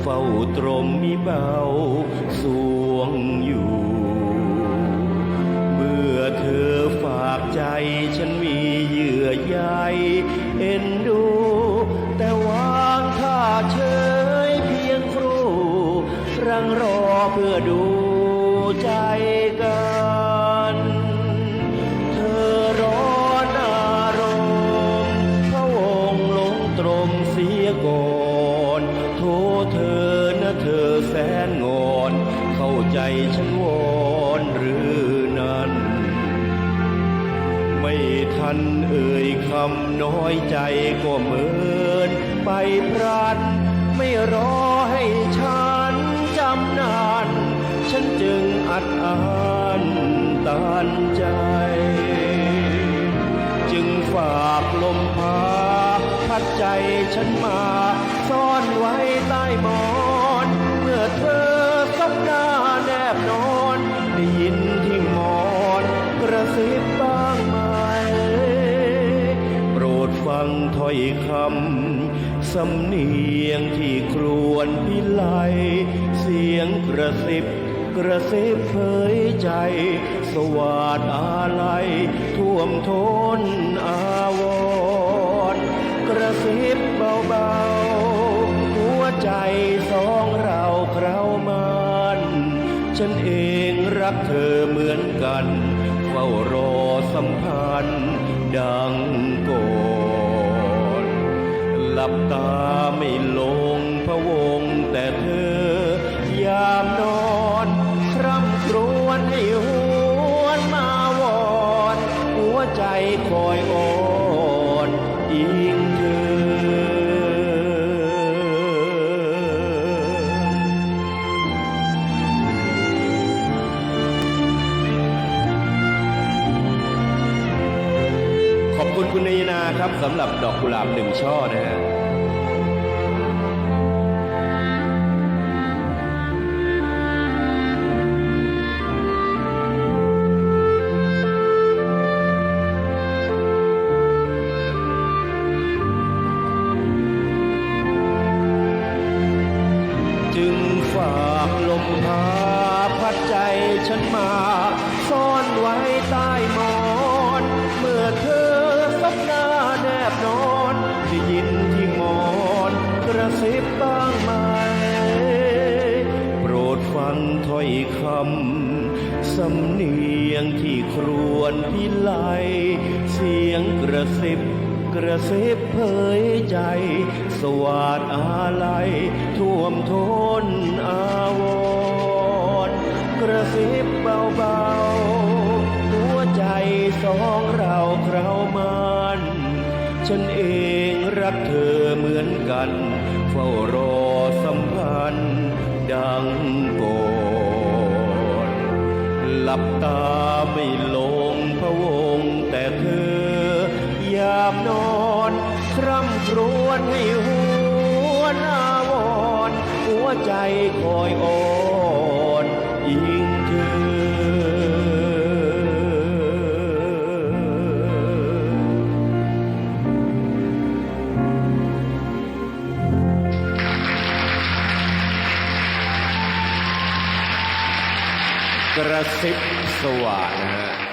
เฝ้าตรมมีเบาสวงอยู่ เมื่อเธอฝากใจฉันมีเยื่อใยเอ็นดู แต่วางท่าเฉยเพียงครู่รังรอเพื่อดู เสียก่อนโทษเธอนะเธอแสนงอน เข้าใจฉันวอนหรือนั้น ไม่ทันเอ่ยคำน้อยใจก็เหมือนไปพรัน ไม่รอให้ฉันจำนาน ฉันจึงอัดอั้นตันใจ พัดใจฉันมา ซ่อนไว้ใต้หมอน เมื่อเธอสบหน้าแนบนอน ได้ยินที่หมอนกระซิบบ้างไหมโปรดฟังถ้อยคำสำเนียงที่ครวญพิไลเสียงกระซิบกระซิบเผยใจ สวาดอาลัยท่วมท้นอาวร กระซิบเบาๆ หัวใจสองเราเครามันฉันเองรักเธอเหมือนกัน เฝ้ารอสัมพันธ์ดังก่อนหลับตาไม่ลงพะวงแต่เธอยามนอนคร่ำครวญให้หวนมาวอน หัวใจคอยอ่อน อิงเธอขอบคุณคุณนยนาครับสำหรับดอกกุหลาบหนึ่งช่อนะฮะ ฝากลมพาพัดใจฉันมา ซ่อนไว้ใต้หมอน เมื่อเธอสับหน้าแนบนอนได้ยินที่หมอนกระซิบบ้างไหม โปรดฟังถ้อยคำสำเนียงที่ครวญพิไลเสียงกระซิบ กระซิบเผยใจ สวาดอาลัยท่วมท้นอาวรกระซิบเบาๆ หัวใจสองเราเครามันฉันเองรักเธอเหมือนกัน เฝ้ารอสัมพันธ์ดังก่อนหลับตา ครวญให้หวนอาวรหัวใจคอยอ่อนอิงเธอกระซิบสว่างนะฮะ